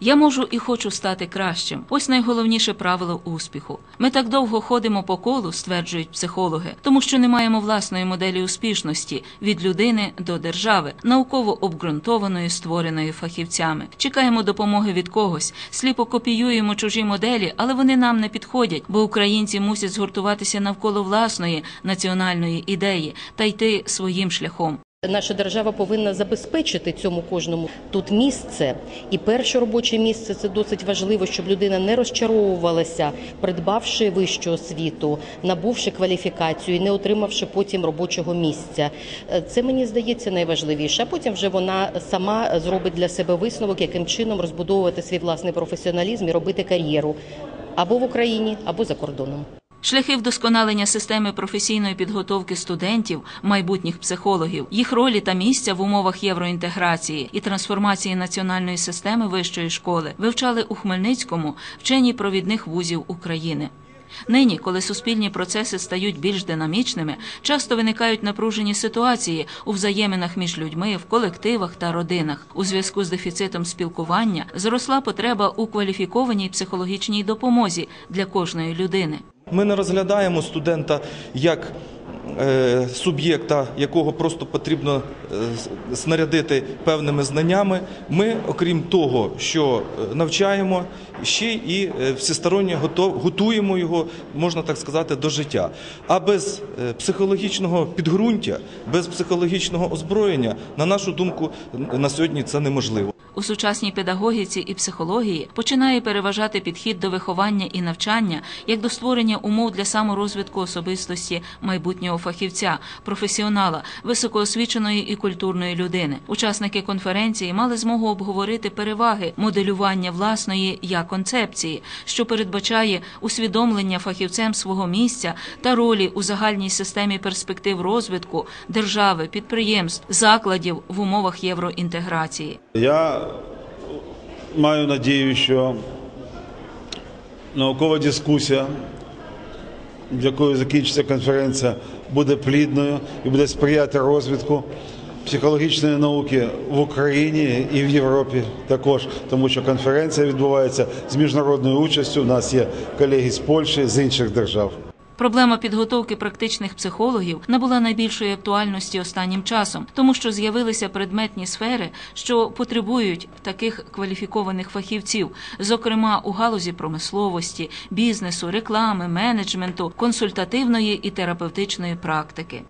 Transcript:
Я можу і хочу стати кращим. Ось найголовніше правило успіху. Ми так довго ходимо по колу, стверджують психологи, тому що не маємо власної моделі успішності від людини до держави, науково обґрунтованої, створеної фахівцями. Чекаємо допомоги від когось, сліпо копіюємо чужі моделі, але вони нам не підходять, бо українці мусять згуртуватися навколо власної національної ідеї та йти своїм шляхом. Наша держава повинна забезпечити цьому кожному тут місце. І перше робоче місце це досить важливо, щоб людина не розчаровувалася, придбавши вищу освіту, набувши кваліфікацію і не отримавши потім робочого місця. Е, Це мені здається найважливіше. А потім вже вона сама зробить для себе висновок, яким чином розбудовувати свій власний професіоналізм і робити кар'єру або в Україні, або за кордоном. Шляхи вдосконалення системи професійної підготовки студентів, майбутніх психологів, їх ролі та місця в умовах євроінтеграції і трансформації національної системи вищої школи вивчали у Хмельницькому вчені провідних вузів України. Нині, коли суспільні процеси стають більш динамічними, часто виникають напружені ситуації у взаєминах між людьми, в колективах та родинах. У зв'язку з дефіцитом спілкування зросла потреба у кваліфікованій психологічній допомозі для кожної людини. Ми не розглядаємо студента як суб'єкта, якого просто потрібно е, снарядити певними знаннями. Ми, окрім того, що е, навчаємо, ще і е, всесторонньо готуємо його, можна так сказати, до життя. А без е, психологічного підґрунтя, без психологічного озброєння, на нашу думку, на сьогодні це неможливо. У сучасній педагогіці і психології починає переважати підхід до виховання і навчання як до створення умов для саморозвитку особистості майбутнього фахівця, професіонала, високоосвіченої і культурної людини. Учасники конференції мали змогу обговорити переваги моделювання власної я концепції, що передбачає усвідомлення фахівцем свого місця та ролі у загальній системі перспектив розвитку держави, підприємств, закладів в умовах євроінтеграції. Я маю надію, що наукова дискусія, якою закінчиться конференція, буде плідною і буде сприяти розвитку психологічної науки в Україні і в Європі також, тому що конференція відбувається з міжнародною участю. У нас є колеги з Польщі, з інших держав. Проблема підготовки практичних психологів набула найбільшої актуальності останнім часом, тому що з'явилися предметні сфери, що потребують таких кваліфікованих фахівців, зокрема у галузі промисловості, бізнесу, реклами, менеджменту, консультативної і терапевтичної практики.